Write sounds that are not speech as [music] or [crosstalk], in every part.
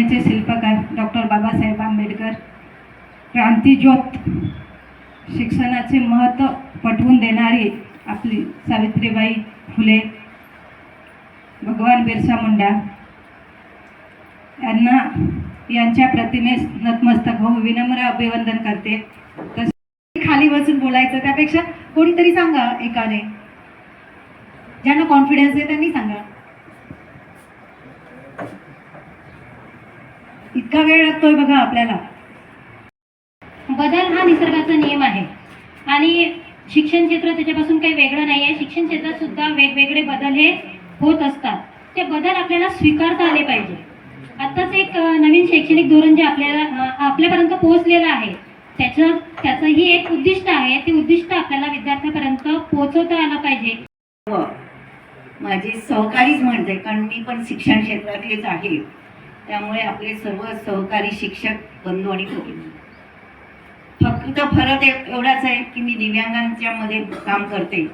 घडवण्याचे शिल्पकार डॉक्टर बाबासाहेब आंबेडकर क्रांतीज्योत शिक्षणाचे महत्त्व पटवून देणारी आपली सावित्रीबाई फुले भगवान बिरसा मुंडा यांना यांच्या प्रतिमेस नतमस्तक होऊन विनम्र अभिवंदन करते. तसे खाली बसून बोलायचं त्यापेक्षा कोणीतरी सांगा एकाने. ज्यांना कॉन्फिडन्स आहे त्यांनी सांगा. इतका वेळ लागतोय बघा आपल्याला. बदल हा निसर्गाचा नियम आहे. आणि शिक्षण क्षेत्र त्याच्यापासून काही वेगळं नाही आहे शिक्षण क्षेत्रात सुद्धा वेगवेगळे बदल हे होत असतात. ते बदल आपल्याला स्वीकारता आले पाहिजे. आत्ताच एक नवीन शैक्षणिक धोरण जे आपल्याला आपल्यापर्यंत पोहोचलेलं आहे त्याचं त्याचंही एक उद्दिष्ट आहे. ते उद्दिष्ट आपल्याला विद्यार्थ्यापर्यंत पोहोचवता आलं पाहिजे. व माझी सहकारीच म्हणते कारण मी पण शिक्षण क्षेत्रातलीच आहे. त्यामुळे आपले सर्व सहकारी शिक्षक बंधू आणि फक्त फरक एवढाच आहे की मी दिव्यांगांच्या मध्ये काम करते.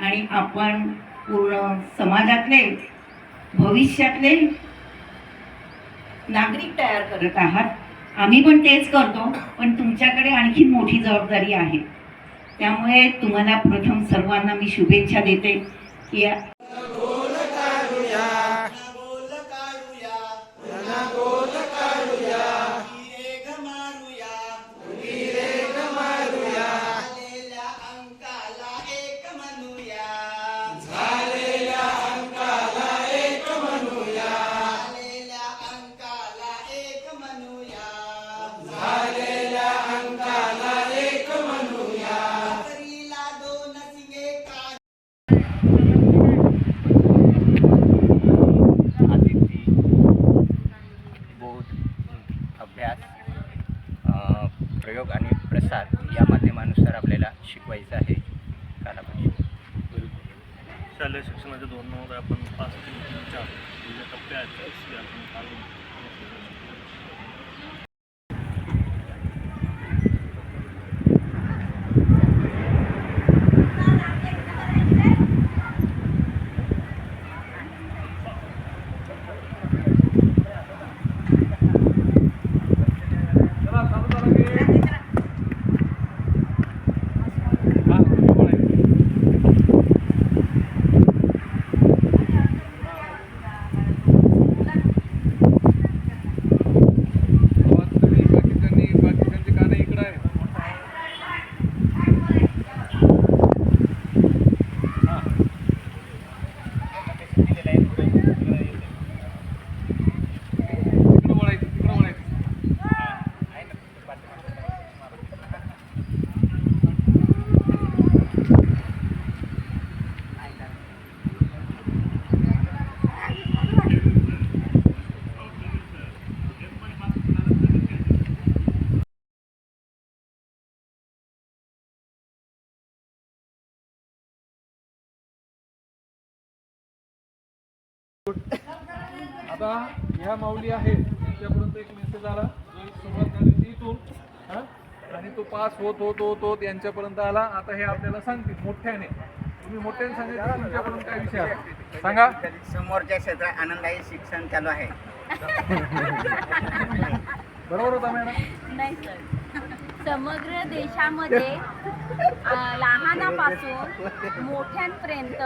आणि आपण पूर्ण समाजातले भविष्यातले नागरिक तयार करत आहात. आम्ही पण तेच करतो पण तुमच्याकडे आणखी मोठी जबाबदारी आहे. त्यामुळे तुम्हाला प्रथम सर्वांना मी शुभेच्छा देते की जे टप्पे आहेत ते आपण काढून आता ह्या माऊली आहेत त्यांच्यापर्यंत एक मेसेज आला. जो सुरुवात झाली इथून हा? आणि तो पास होत होत होत होत यांच्यापर्यंत आला. आता हे आपल्याला सांगतील मोठ्याने. तुम्ही मोठ्याने सांगायचं तुमच्याकडून काय विषय आहे सांगा. समोरच्या क्षेत्रात आनंददायी शिक्षण चालू आहे. बरोबर होता मॅडम? नाही सर समग्र देशामध्ये लहानापासून मोठ्यांपर्यंत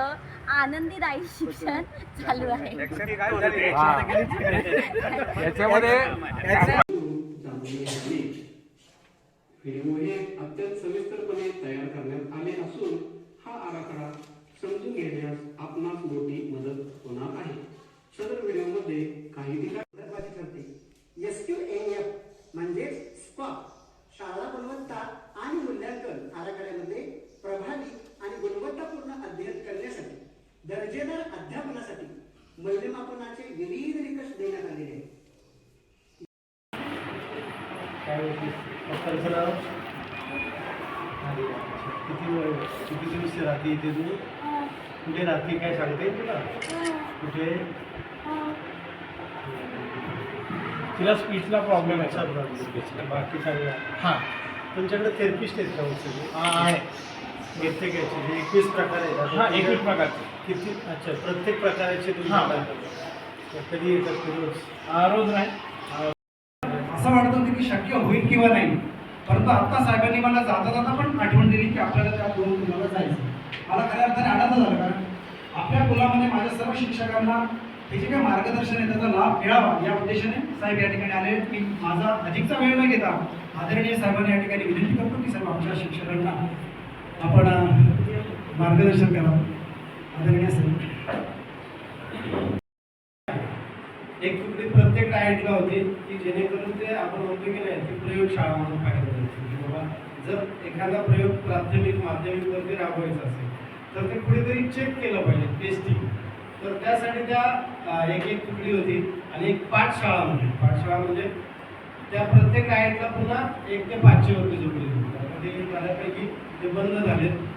आनंदीदायी शिक्षण चालू आहे. याच्यामध्ये व्हिडिओ हे अत्यंत सविस्तरपणे तयार करण्यात आले असून हा आराखडा समजून घेण्यास आपणास मोठी मदत होणार आहे. सदर व्हिडिओमध्ये काही ठिकाणी महत्वाची ठरते एस क्यू एफ म्हणजेच स्पॉट शाळा गुणवत्ता आणि मूल्यांकन आराखड्यामध्ये प्रभावी आणि गुणवत्तापूर्ण अध्ययन करण्यासाठी दर्जेदार अध्यापनासाठी मूल्यमापनाचे विविध निकष देण्यात आलेले आहेत. किती दिवस राहते इथे तू? कुठे राहते? काय सांगता तुला? कुठे? तिला स्पीचला प्रॉब्लेम आहे. प्रॉब्लेम बाकी सगळं. हां. तुमच्याकडे थेरपिस्ट आहेत का सगळे? आहे घेते घ्यायचे. एकवीस प्रकार आहेत. हां एकवीस प्रकारचे. किती? अच्छा प्रत्येक प्रकाराचे तुम्ही कधी येतात रोज? रोज नाही. असं वाटत होतं की शक्य होईल किंवा नाही. परंतु आत्ता साहेबांनी मला जाता जाता पण आठवण दिली की आपल्याला त्या दोन कुलाला जायचं. मला खऱ्या अर्थाने आनंद झाला कारण आपल्या कुलामध्ये माझ्या सर्व शिक्षकांना हे जे काही मार्गदर्शन आहे त्याचा लाभ मिळावा या उद्देशाने साहेब या ठिकाणी आले. मी माझा अधिकचा वेळ न घेता आदरणीय साहेबांनी या ठिकाणी विनंती करतो की साहेब आमच्या शिक्षकांना आपण मार्गदर्शन करावं आदरणीय सर. एक तुकडी प्रत्येक डायटला होती की जेणेकरून ते आपण म्हणतो की नाही ती प्रयोगशाळा म्हणून पाहिजे की बाबा जर एखादा प्रयोग प्राथमिक माध्यमिकवरती राबवायचा असेल तर ते कुठेतरी चेक केलं पाहिजे टेस्टिंग तर त्यासाठी त्या एक एक तुकडी होती आणि एक पाठशाळा म्हणजे पाठशाळा म्हणजे त्या प्रत्येक डायटला पुन्हा एक ते पाचशे होते जोडली. बऱ्यापैकी ते बंद झालेत.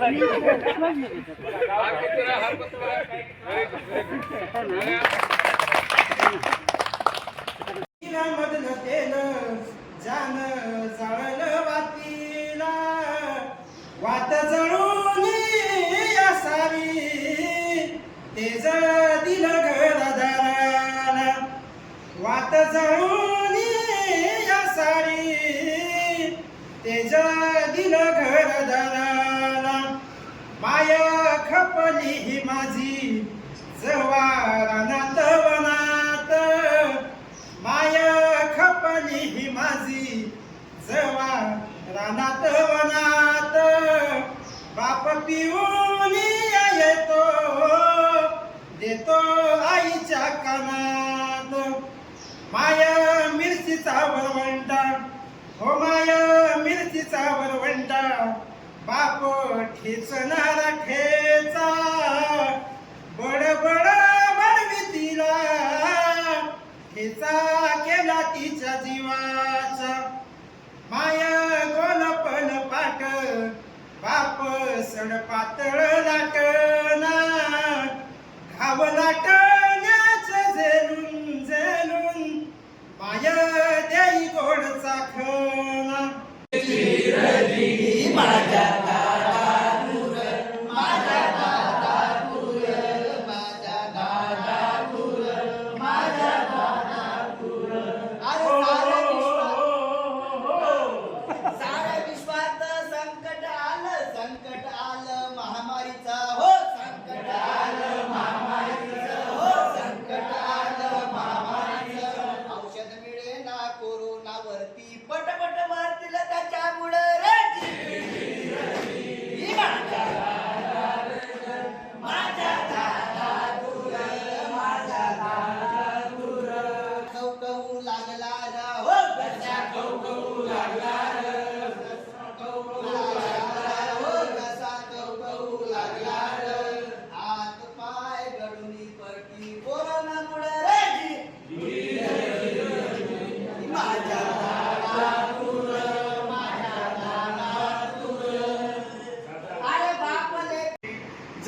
Ouais, रानात वनात बाप पिऊन येतो. देतो आईच्या कानात. माय मिरचीचा वरवंटा. हो माय मिरचीचा वरवंटा. बाप ठेचणारा ठेचा. बड बड तिला. ठेचा केला तिच्या जीवाचा. माया गोलपण पाट बाप सण पातळ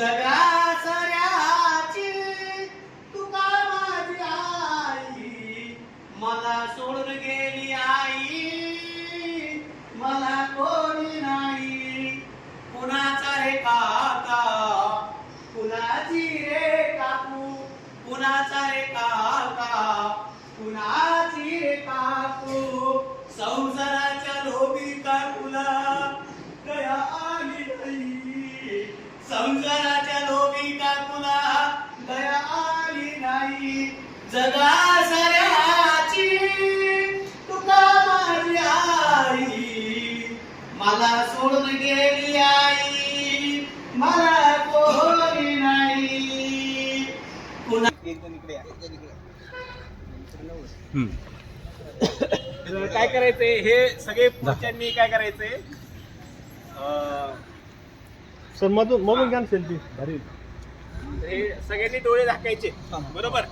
जगा जगा आई. सोडून काय करायचंय? हे सगळे पुढच्यांनी काय करायचंय? सर मधून मधून घ्या सेल्फी. भारी. हे सगळ्यांनी डोळे झाकायचे. बरोबर?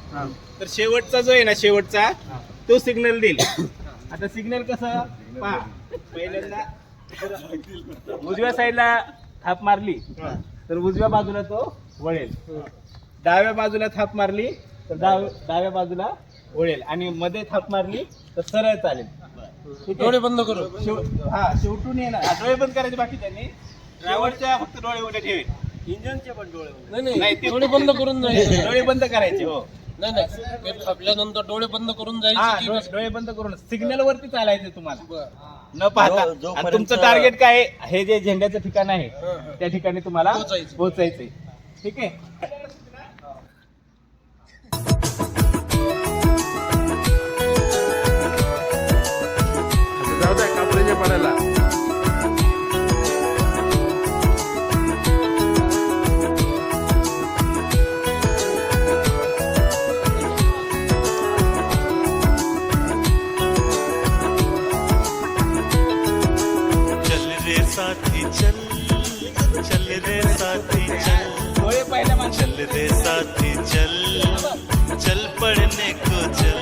तर शेवटचा जो आहे ना शेवटचा तो सिग्नल देईल. [coughs] आता सिग्नल कसं? पहा. पहिल्यांदा [laughs] उजव्या साईडला थाप मारली तर उजव्या बाजूला तो वळेल. डाव्या बाजूला थाप मारली तर डाव डाव्या बाजूला वळेल. आणि मध्ये थाप मारली तर सरळ चालेल. डोळे बंद करू. हा शेवटून येणार. डोळे बंद करायचे बाकी त्यांनी. ड्रायव्हरच्या फक्त डोळे उघडे ठेवेल. इंजनचे पण डोळे नाही ते डोळे बंद करून [laughs] डोळे बंद करायचे हो. नाही नाही आपल्यानंतर डोळे बंद करून हा डोळे डोळे बंद करून सिग्नल वरती चालायचं तुम्हाला. न पाहता. आणि तुमचं टार्गेट काय आहे? हे जे झेंड्याचं ठिकाण आहे त्या ठिकाणी तुम्हाला पोहोचायचंय. ठीक आहे? दे साथी चल चल पढ़ने को चल।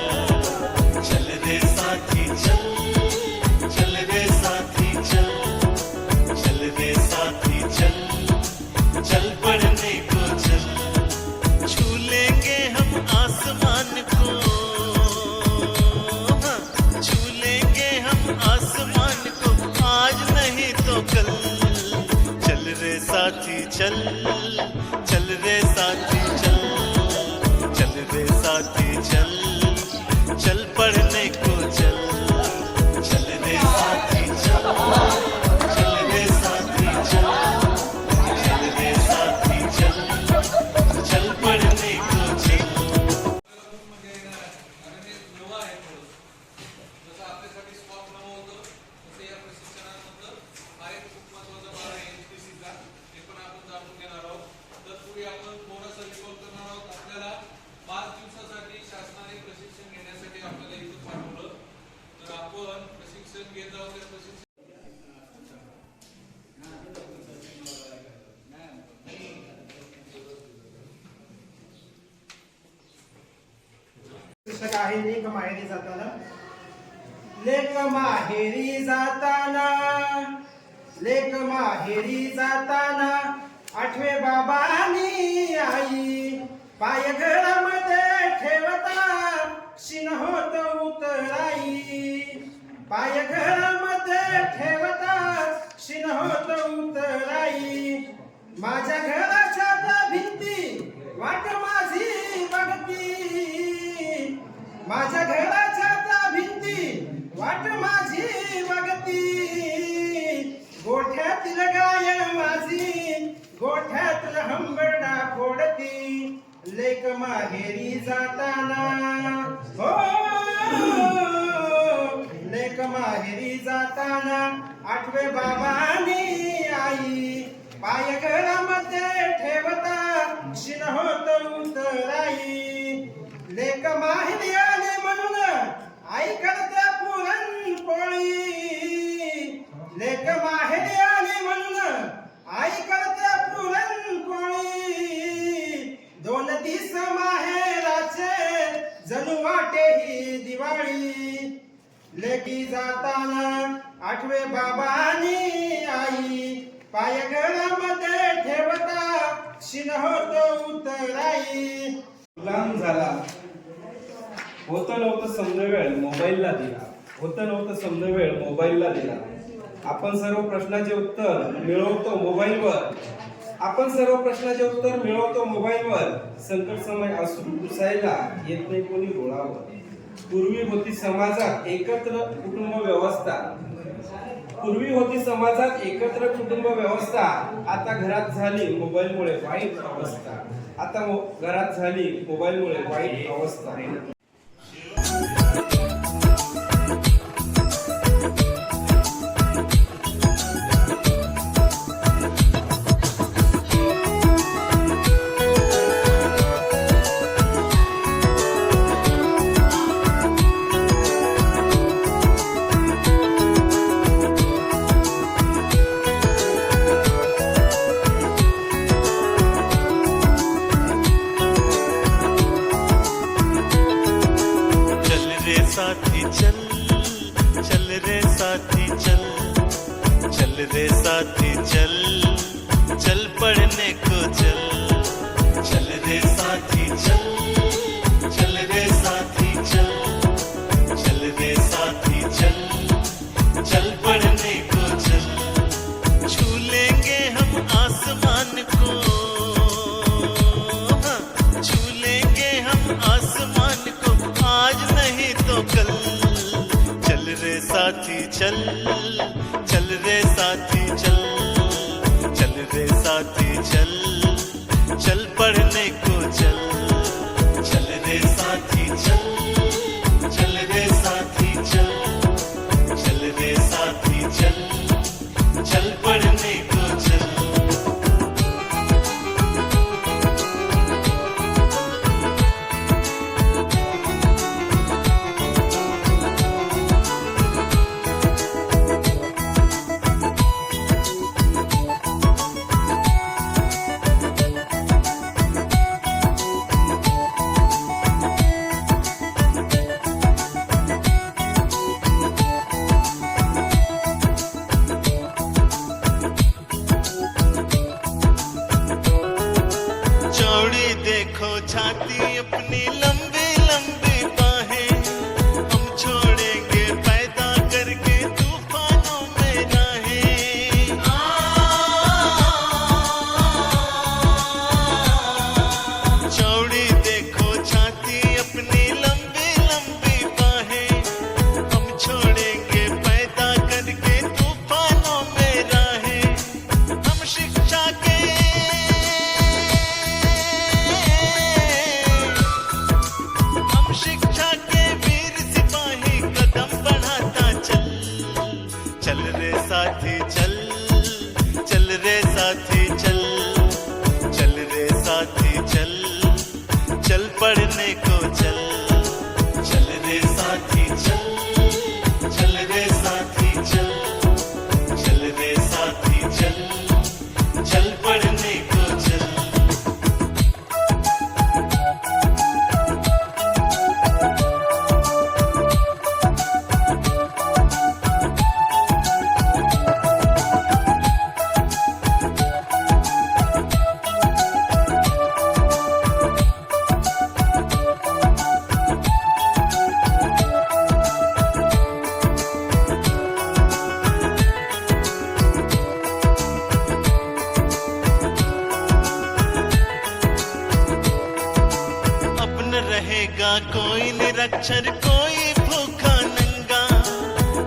पुस्तक आहे लेख माहेरी जाताना. लेख माहेरी जाताना लेख माहेरी जाताना आठवे बाबानी आई पाय घरामध्ये ठेवता शिन होत उतराई. पाय घरामध्ये ठेवता शिन होत उतराई. माझ्या घराच्या भिंती वाट माझी बघती. माझ्या घराच्या त्या भिंती वाट माझी वगती. गोठ्यातील गाय माझी गोठ्यातील हंबरडा फोडती. लेक माहेरी जाताना हो. लेक माहेरी जाताना आठवे बाबानी आई पाय घरामध्ये ठेवता शिन होत उतराई. लेक माहीत आले म्हणून आई करते पुरणपोळी. लेक माहीत आली म्हणून आई करते पुरणपोळी. दोन दिस माहेराचे जणू वाटे ही दिवाळी. लेकी जाताना आठवे बाबानी आई पाय घरामध्ये ठेवता शिन होतो उतराई. गुलाम झाला. होतं नव्हतं समजा वेळ मोबाईलला दिला. होतं नव्हतं समजा वेळ मोबाईलला दिला. आपण सर्व प्रश्नाचे उत्तर मिळवतो मोबाईलवर. आपण सर्व प्रश्नाचे उत्तर मिळवतो मोबाईलवर. संकट समय असून पुसायला येत नाही कोणी डोळावर. पूर्वी होती समाजात एकत्र कुटुंब व्यवस्था. पूर्वी होती समाजात एकत्र कुटुंब व्यवस्था. आता घरात झाली मोबाईलमुळे वाईट अवस्था. आता घरात झाली मोबाईलमुळे वाईट अवस्था. मच्छर कोई भूखा नंगा।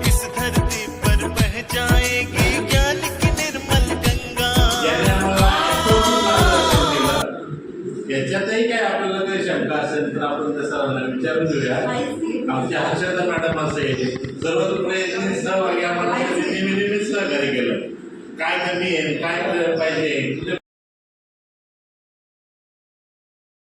इस धरती पर बह जाएगी ज्ञान की निर्मल गंगा। याच्यातही काय आपल्याला काही शंका असेल तर आपण तसा विचारून घेऊया. आमच्या हर्षदा मॅडम असे